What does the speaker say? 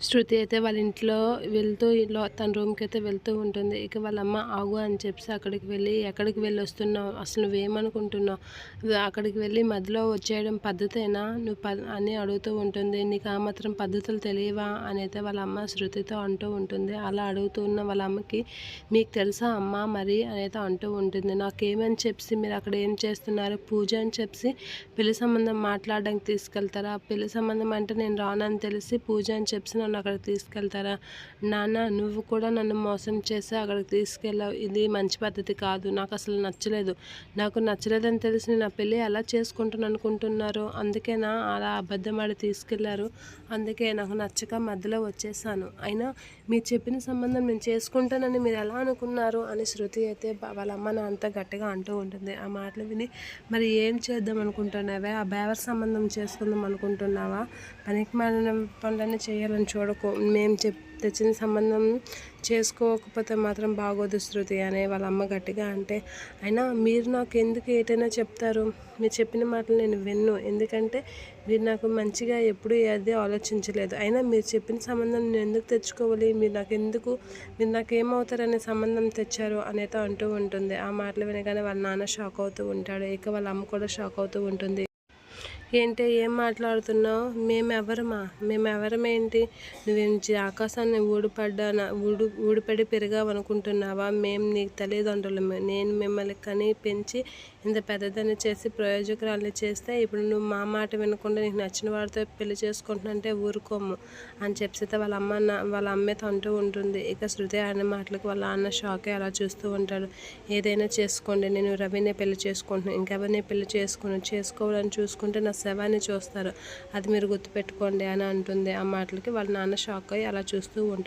శృతి అయితే వాళ్ళ ఇంట్లో వెళ్తూ ఇంట్లో తన రూమ్కి అయితే వెళ్తూ ఉంటుంది. ఇక వాళ్ళ అమ్మ ఆగు అని చెప్పి అక్కడికి వెళ్ళి ఎక్కడికి వెళ్ళి వస్తున్నావు? అసలు నువ్వేమనుకుంటున్నావు? అక్కడికి వెళ్ళి మధ్యలో వచ్చేయడం పద్ధతేనా? నువ్వు ప అని అడుగుతూ ఉంటుంది. నీకు ఆ మాత్రం పద్ధతులు తెలియవా? అని అయితే వాళ్ళ అమ్మ శృతితో అంటూ ఉంటుంది. అలా అడుగుతూ ఉన్న వాళ్ళ అమ్మకి మీకు తెలుసా అమ్మ మరి? అని అయితే అంటూ ఉంటుంది. నాకేమని చెప్పి మీరు అక్కడ ఏం చేస్తున్నారు? పూజ అని చెప్పి పెళ్ళి సంబంధం మాట్లాడడానికి తీసుకెళ్తారా? పెళ్ళి సంబంధం అంటే నేను రానని తెలిసి పూజ అని చెప్పి నన్ను అక్కడికి తీసుకెళ్తారా? నాన్న నువ్వు కూడా నన్ను మోసం చేసి అక్కడికి తీసుకెళ్ళావు ఇది మంచి పద్ధతి కాదు. నాకు అసలు నచ్చలేదు. నాకు నచ్చలేదని తెలిసి నా పెళ్ళి ఎలా చేసుకుంటాను అనుకుంటున్నారు? అందుకేనా అలా అబద్ధం ఆడి తీసుకెళ్ళారు. అందుకే నాకు నచ్చక మధ్యలో వచ్చేసాను. అయినా మీరు చెప్పిన సంబంధం నేను చేసుకుంటానని మీరు ఎలా అనుకున్నారు? అని శృతి అయితే వాళ్ళ అమ్మ అంత గట్టిగా అంటూ ఉంటుంది. ఆ మాటలు విని మరి ఏం చేద్దాం అనుకుంటున్నావే? ఆ బేవర్ సంబంధం చేసుకుందాం అనుకుంటున్నావా? పనికి మాలిన పనులన్నీ చేయాలని చూడకు మేము చెప్ తెచ్చిన సంబంధం చేసుకోకపోతే మాత్రం బాగోదు శృతి అనే వాళ్ళ అమ్మ గట్టిగా అంటే అయినా మీరు నాకు ఎందుకు ఏటైనా చెప్తారు? మీరు చెప్పిన మాటలు నేను విన్ను. ఎందుకంటే మీరు నాకు మంచిగా ఎప్పుడూ అది ఆలోచించలేదు. అయినా మీరు చెప్పిన సంబంధం నేను ఎందుకు తెచ్చుకోవాలి? మీరు నాకు ఎందుకు మీరు నాకు ఏమవుతారనే సంబంధం తెచ్చారు? అనేది అంటూ ఉంటుంది. ఆ మాటలు వినగానే వాళ్ళ నాన్న షాక్ అవుతూ ఉంటాడు. ఇక వాళ్ళ అమ్మ కూడా షాక్ అవుతూ ఉంటుంది. ఏంటి ఏం మాట్లాడుతున్నావు? మేమెవరమా? మేమెవరమేంటి? నువ్వేం ఆకాశాన్ని ఊడిపడ్డానా ఊడు ఊడిపడి పెరిగావనుకుంటున్నావా? మేము నీకు తల్లిదండ్రులమే. నేను మిమ్మల్ని కని పెంచి ఇంత పెద్దదాన్ని చేసి ప్రయోజకురాలు చేస్తే ఇప్పుడు నువ్వు మా మాట వినకుండా నీకు నచ్చిన వాడితో పెళ్ళి చేసుకుంటున్నంటే ఊరుకోము అని చెప్పితే వాళ్ళ అమ్మ నా- వాళ్ళ అమ్మతో అంటూ ఉంటుంది. ఇక శృతి అనే మాటలకు వాళ్ళ అన్న షాకే అలా చూస్తూ ఉంటాడు. ఏదైనా చేసుకోండి నేను రవినే పెళ్ళి చేసుకుంటున్నాను ఇంకెవరినే పెళ్ళి చేసుకుని చేసుకోవాలని చూసుకుంటే నా శవాన్ని చూస్తారు. అది మీరు గుర్తుపెట్టుకోండి అని అంటుంది. ఆ మాటలకి వాళ్ళ నాన్న షాక్ అయ్యి అలా చూస్తూ ఉంటారు.